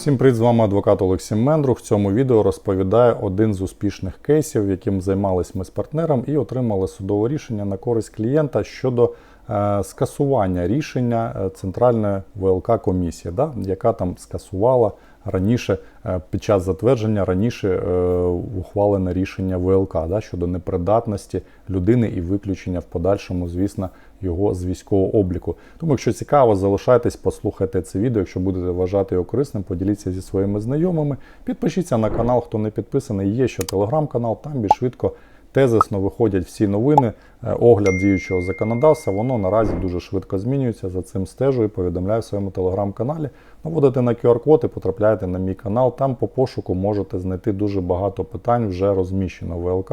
Всім привіт, з вами адвокат Олексій Мендрух. В цьому відео розповідає один з успішних кейсів, яким займалися ми з партнером і отримали судове рішення на користь клієнта щодо скасування рішення е, Центральної ВЛК комісії, да, яка там скасувала раніше е, під час затвердження раніше е, ухвалене рішення ВЛК да, щодо непридатності людини і виключення в подальшому, звісно, його з військового обліку. Тому, якщо цікаво, залишайтесь, послухайте це відео. Якщо будете вважати його корисним, поділіться зі своїми знайомими. Підпишіться на канал, хто не підписаний. Є ще телеграм-канал, там більш швидко. Тезисно виходять всі новини, е, огляд діючого законодавства. Воно наразі дуже швидко змінюється. За цим стежу і повідомляю в своєму телеграм-каналі. Наводите на QR-код і потрапляєте на мій канал. Там по пошуку можете знайти дуже багато питань, вже розміщено ВЛК,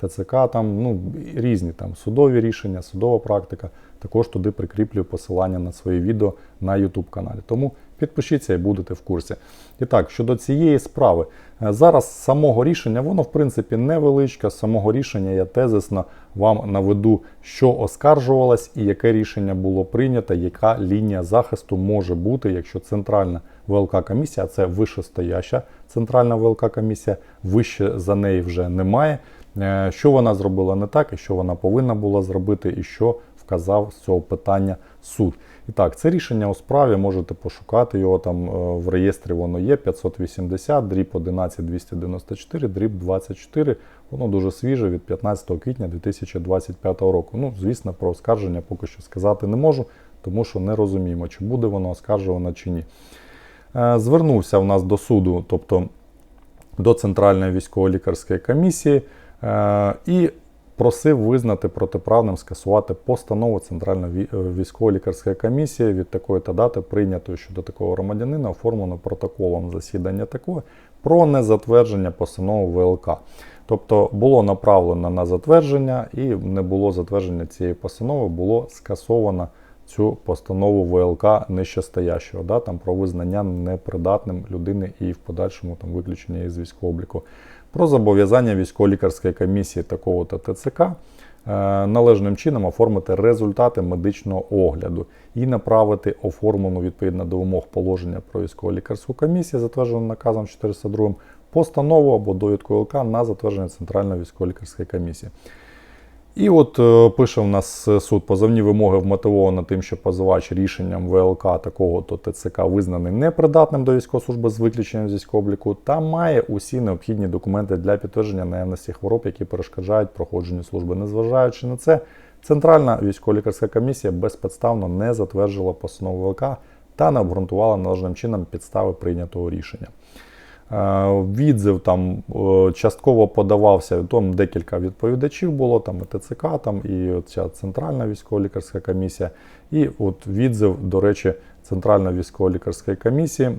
ТЦК, там ну різні там судові рішення, судова практика. Також туди прикріплюю посилання на свої відео на YouTube каналі. Тому підпишіться і будете в курсі. І так, щодо цієї справи, е, зараз самого рішення, воно в принципі невеличке. Самого рішення я тезисно вам наведу, що оскаржувалось і яке рішення було прийнято, яка лінія захисту може бути, якщо центральна ВЛК комісія, а це вищестояща центральна ВЛК комісія, вище за неї вже немає. Е, Що вона зробила не так, і що вона повинна була зробити, і що вказав з цього питання суд. І так, це рішення у справі, можете пошукати його там е, в реєстрі, воно є 580, дріб 11294, дріб 24. Воно дуже свіже від 15 квітня 2025 року. Ну, звісно, про оскарження поки що сказати не можу, тому що не розуміємо, чи буде воно оскаржувано чи ні. Е, Звернувся в нас до суду, тобто до Центральної військово-лікарської комісії, е, і просив визнати протиправним скасувати постанову Центральної е, військово-лікарської комісії від такої та дати прийнятої щодо такого громадянина, оформлено протоколом засідання такої про незатвердження постанови ВЛК. Тобто було направлено на затвердження і не було затвердження цієї постанови, було скасовано цю постанову ВЛК нижчестоящого, да, там про визнання непридатним людини і в подальшому там виключення із військового обліку. Про зобов'язання військово-лікарської комісії такого та ТЦК е, належним чином оформити результати медичного огляду і направити оформлену відповідно до вимог положення про військово-лікарську комісію, затверджену наказом 402, постанову або довідку ЛК на затвердження Центральної військово-лікарської комісії. І от е, пише в нас е, суд позовні вимоги вмотивовано тим, що позивач рішенням ВЛК такого то ТЦК визнаний непридатним до військової служби з виключенням з військового обліку та має усі необхідні документи для підтвердження наявності хвороб, які перешкоджають проходженню служби. Незважаючи на це, Центральна військово-лікарська комісія безпідставно не затверджила постанову ВЛК та не обґрунтувала належним чином підстави прийнятого рішення. Е, Відзив там е, частково подавався, там декілька відповідачів було, там і ТЦК, там і ця Центральна військово-лікарська комісія. І от відзив, до речі, Центральної військово-лікарської комісії.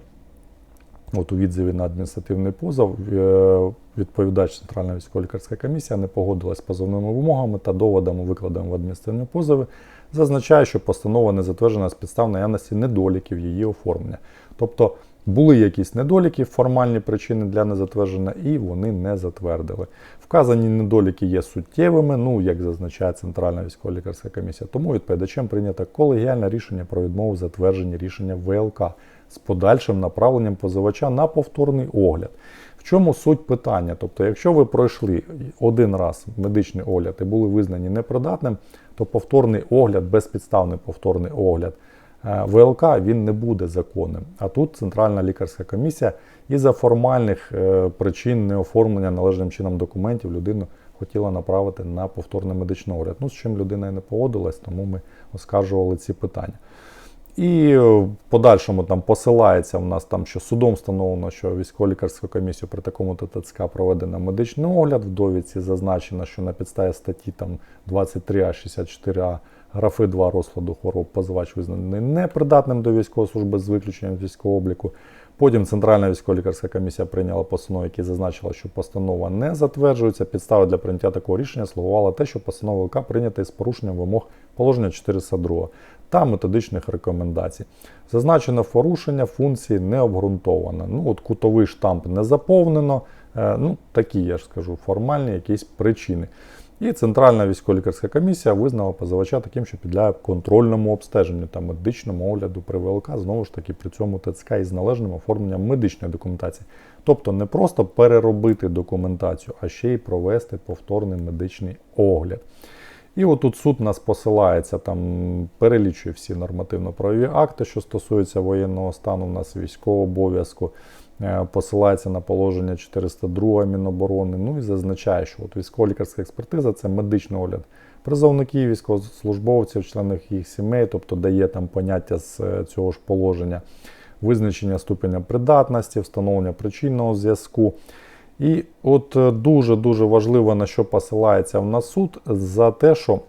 От у відзиві на адміністративний позов е, відповідач Центральна військово-лікарська комісія не погодилась з позовними вимогами та доводами, викладеними в адміністративному позові, зазначає, що постанова не затверджена з підстав наявності недоліків її оформлення. Тобто були якісь недоліки, формальні причини для незатвердження, і вони не затвердили. Вказані недоліки є суттєвими, ну як зазначає Центральна військово-лікарська комісія. Тому відповідачем прийнято колегіальне рішення про відмову в затвердженні рішення ВЛК з подальшим направленням позивача на повторний огляд. В чому суть питання? Тобто, якщо ви пройшли один раз медичний огляд і були визнані непридатним, то повторний огляд, безпідставний повторний огляд ВЛК він не буде законним. А тут Центральна лікарська комісія і за формальних е, причин неоформлення належним чином документів людину хотіла направити на повторний медичний огляд. Ну, з чим людина і не погодилась, тому ми оскаржували ці питання. І е, в подальшому там посилається в нас там, що судом встановлено, що військово-лікарську комісію при такому ТЦК проведено медичний огляд. В довідці зазначено, що на підставі статті там 23А 64А графи 2 розкладу хвороб позивач визнаний непридатним до військової служби з виключенням військового обліку. Потім Центральна військово-лікарська комісія прийняла постанову, яка зазначила, що постанова не затверджується. Підстави для прийняття такого рішення слугувала те, що постанова ЛК прийнята із порушенням вимог положення 402 та методичних рекомендацій. Зазначене порушення функції не обґрунтовано. Ну, от кутовий штамп не заповнено. Е, Ну, такі, я ж скажу, формальні якісь причини. І Центральна військово-лікарська комісія визнала позивача таким, що підлягає контрольному обстеженню та медичному огляду при ВЛК, знову ж таки, при цьому ТЦК із належним оформленням медичної документації. Тобто не просто переробити документацію, а ще й провести повторний медичний огляд. І отут суд нас посилається, там перелічує всі нормативно-правові акти, що стосуються воєнного стану, у нас військового обов'язку, е, посилається на положення 402 Міноборони. Ну і зазначає, що от військово-лікарська експертиза це медичний огляд призовників, військовослужбовців, членів їх сімей, тобто дає там поняття з е, цього ж положення, визначення ступеня придатності, встановлення причинного зв'язку. І от дуже-дуже важливо, на що посилається в нас суд, за те, що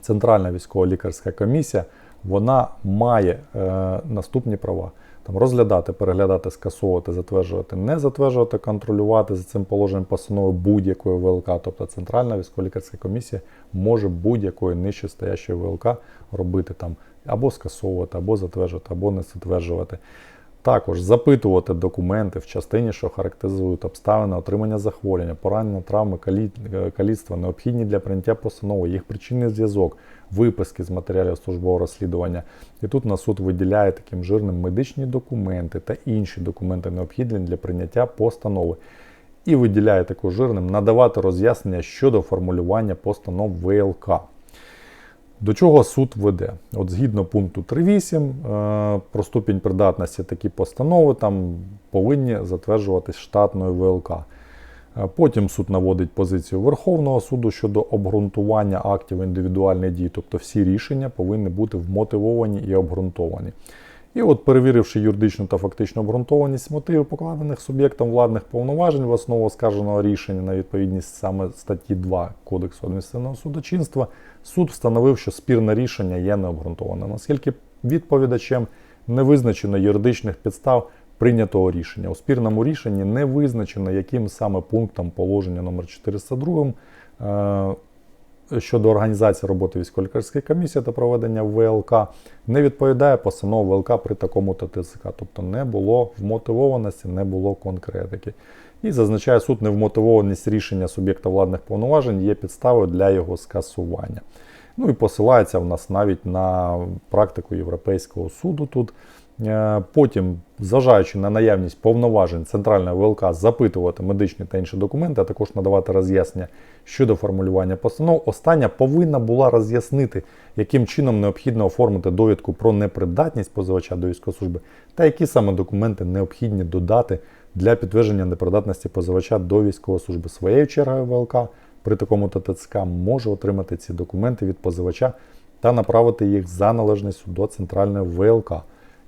Центральна військово-лікарська комісія вона має е, наступні права. Там розглядати, переглядати, скасовувати, затверджувати, не затверджувати, контролювати за цим положенням постанови будь-якої ВЛК. Тобто Центральна військово-лікарська комісія може будь-якої нижче стоящої ВЛК робити там або скасовувати, або затверджувати, або не затверджувати. Також запитувати документи в частині, що характеризують обставини отримання захворювання, поранення, травми, е, каліцтва, необхідні для прийняття постанови, їх причинний зв'язок, виписки з матеріалів службового розслідування. І тут на суд виділяє таким жирним медичні документи та інші документи, необхідні для прийняття постанови. І виділяє також жирним надавати роз'яснення щодо формулювання постанов ВЛК. До чого суд веде? От згідно пункту 3.8 е, про ступінь придатності такі постанови там повинні затверджуватись штатною ВЛК. Е, Потім суд наводить позицію Верховного суду щодо обґрунтування актів індивідуальних дій, тобто всі рішення повинні бути вмотивовані і обґрунтовані. І от, перевіривши юридичну та фактичну обґрунтованість мотивів, покладених суб'єктом владних повноважень в основу оскарженого рішення на відповідність саме статті 2 Кодексу адміністративного судочинства, суд встановив, що спірне рішення є необґрунтованим, оскільки відповідачем не визначено юридичних підстав прийнятого рішення. У спірному рішенні не визначено, яким саме пунктом положення номер 402 е, щодо організації роботи військово-лікарської комісії та проведення ВЛК не відповідає постанова ВЛК при такому ТТСК. Тобто не було вмотивованості, не було конкретики. І зазначає суд, невмотивованість рішення суб'єкта владних повноважень є підставою для його скасування. Ну і посилається в нас навіть на практику Європейського суду тут. Е, Потім, зважаючи на наявність повноважень Центральної ВЛК запитувати медичні та інші документи, а також надавати роз'яснення щодо формулювання постанов, остання повинна була роз'яснити, яким чином необхідно оформити довідку про непридатність позивача до військової служби та які саме документи необхідні додати для підтвердження непридатності позивача до військової служби. Своєю чергою ВЛК при такому ТТЦК може отримати ці документи від позивача та направити їх за належністю до центральної ВЛК.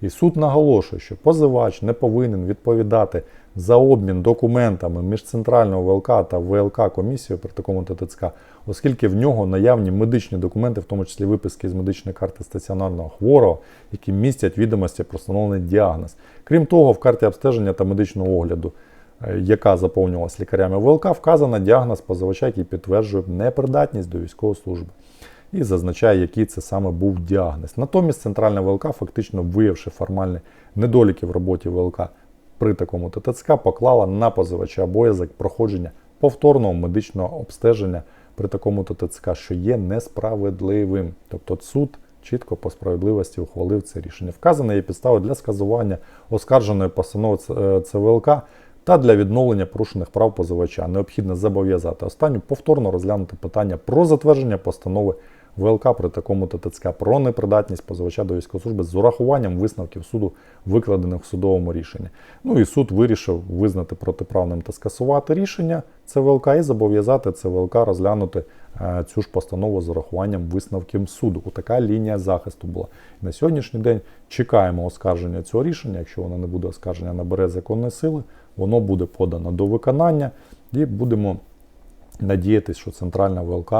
І суд наголошує, що позивач не повинен відповідати за обмін документами між центральною ВЛК та ВЛК комісією при такому ТТЦК, оскільки в нього наявні медичні документи, в тому числі виписки з медичної карти стаціонарного хворого, які містять відомості про встановлений діагноз. Крім того, в карті обстеження та медичного огляду, е, яка заповнювалась лікарями ВЛК, вказано діагноз позивача, який підтверджує непридатність до військової служби і зазначає, який це саме був діагноз. Натомість Центральна ВЛК, фактично виявивши формальні недоліки в роботі ВЛК при такому ТТЦК, поклала на позивача обов'язок проходження повторного медичного обстеження при такому ТТЦК, що є несправедливим. Тобто суд чітко по справедливості ухвалив це рішення. Вказане є підставою для сказування оскарженої постанови е, ЦВЛК та для відновлення порушених прав позивача. Необхідно зобов'язати останню повторно розглянути питання про затвердження постанови ВЛК при такому ТТЦК про непридатність позивача до військової служби з урахуванням висновків суду, викладених в судовому рішенні. Ну і суд вирішив визнати протиправним та скасувати рішення ЦВЛК і зобов'язати ЦВЛК розглянути е, цю ж постанову з урахуванням висновків суду. Така лінія захисту була. На сьогоднішній день чекаємо оскарження цього рішення. Якщо воно не буде оскарження, набере законної сили, воно буде подано до виконання і будемо надіятися, що центральна ВЛК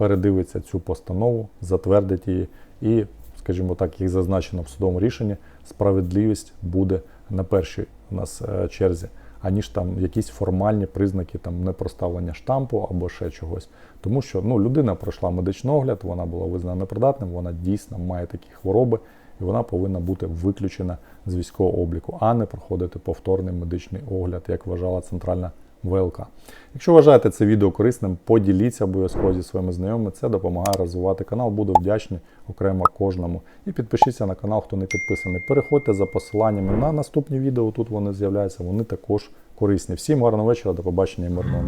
передивиться цю постанову, затвердить її і, скажімо так, як зазначено в судовому рішенні, справедливість буде на першій у нас е, черзі, аніж там якісь формальні признаки там непроставлення штампу або ще чогось. Тому що ну, людина пройшла медичний огляд, вона була визнана непридатним, вона дійсно має такі хвороби, і вона повинна бути виключена з військового обліку, а не проходити повторний медичний огляд, як вважала Центральна ВЛК. Якщо вважаєте це відео корисним, поділіться обов'язково зі своїми знайомими. Це допомагає розвивати канал. Буду вдячний окремо кожному. І підпишіться на канал, хто не підписаний. Переходьте за посиланнями на наступні відео. Тут вони з'являються. Вони також корисні. Всім гарного вечора, до побачення і мирного.